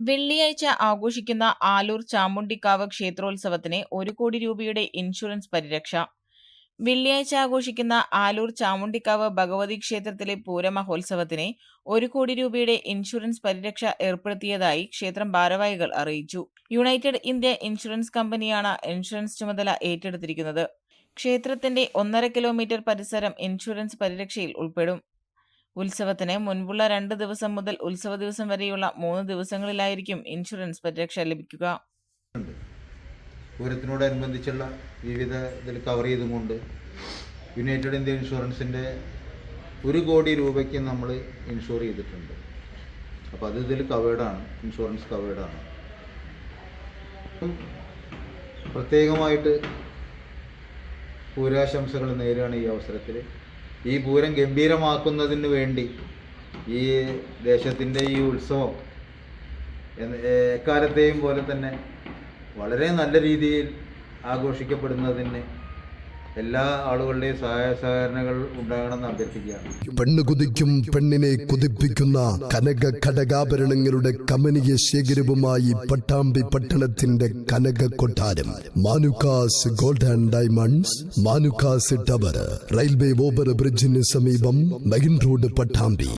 വെള്ളിയാഴ്ച ആഘോഷിക്കുന്ന ആലൂർ ചാമുണ്ടിക്കാവ് ക്ഷേത്രോത്സവത്തിന് ഒരു കോടി രൂപയുടെ ഇൻഷുറൻസ് പരിരക്ഷ. വെള്ളിയാഴ്ച ആഘോഷിക്കുന്ന ആലൂർ ചാമുണ്ടിക്കാവ് ഭഗവതി ക്ഷേത്രത്തിലെ പൂരമഹോത്സവത്തിന് ഒരു കോടി രൂപയുടെ ഇൻഷുറൻസ് പരിരക്ഷ ഏർപ്പെടുത്തിയതായി ക്ഷേത്രം ഭാരവാഹികൾ അറിയിച്ചു. യുണൈറ്റഡ് ഇന്ത്യ ഇൻഷുറൻസ് കമ്പനിയാണ് ഇൻഷുറൻസ് ചുമതല ഏറ്റെടുത്തിരിക്കുന്നത്. ക്ഷേത്രത്തിന്റെ ഒന്നര കിലോമീറ്റർ പരിസരം ഇൻഷുറൻസ് പരിരക്ഷയിൽ ഉൾപ്പെടും. ഉത്സവത്തിന് മുൻപുള്ള രണ്ട് ദിവസം മുതൽ ഉത്സവ ദിവസം വരെയുള്ള മൂന്ന് ദിവസങ്ങളിലായിരിക്കും ഇൻഷുറൻസ് പരിരക്ഷ ലഭിക്കുക. പൂരത്തിനോടനുബന്ധിച്ചുള്ള വിവിധ ഇതിൽ കവർ ചെയ്തുകൊണ്ട് യുണൈറ്റഡ് ഇന്ത്യ ഇൻഷുറൻസിന്റെ ഒരു കോടി രൂപയ്ക്ക് നമ്മൾ ഇൻഷുർ ചെയ്തിട്ടുണ്ട്. അപ്പോൾ അത് ഇതിൽ കവേർഡാണ് ഇൻഷുറൻസ് കവേർഡാണ് പ്രത്യേകമായിട്ട് പൂരാശംസകൾ നേരുകയാണ് ഈ അവസരത്തിൽ. ഈ പൂരം ഗംഭീരമാക്കുന്നതിന് വേണ്ടി ഈ ദേശത്തിന്റെ ഈ ഉത്സവം എക്കാലത്തെയും പോലെ തന്നെ വളരെ നല്ല രീതിയിൽ ആഘോഷിക്കപ്പെടുന്നതിന് എല്ലാ ആളുകളുടെയും സഹായ സഹകരണങ്ങൾ ഉണ്ടാകണമെന്ന് അഭ്യർത്ഥിക്കുകയാണ്. പെണ്ണ് കുതിക്കും പെണ്ണിനെ കുതിപ്പിക്കുന്ന കനക ഘടകാഭരണങ്ങളുടെ കമനീയ ശേഖരവുമായി പട്ടാമ്പി പട്ടണത്തിന്റെ കനക കൊട്ടാരം. Manukkas gold and diamonds Manukkas tower. Railway over ബ്രിഡ്ജിന് സമീപം മെയിൻ റോഡ് പട്ടാമ്പി.